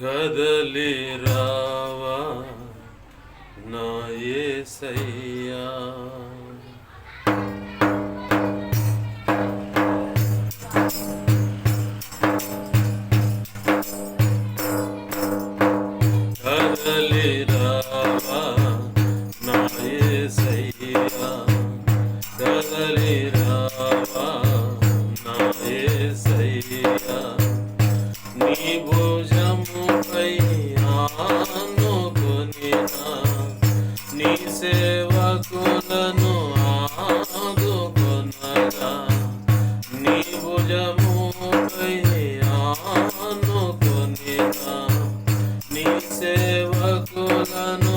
కదలి రావా నా యేసయ్యా కదలి రావా నా యేసయ్యా కదలి రావా నీ సేవకులను ఆదుకొనగా నీ భుజముపై ఆనుకొనినా నీ సేవకులను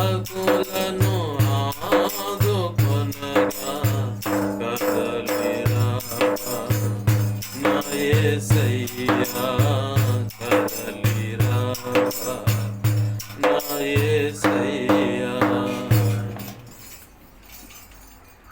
ఎసయ్యా కదలిరా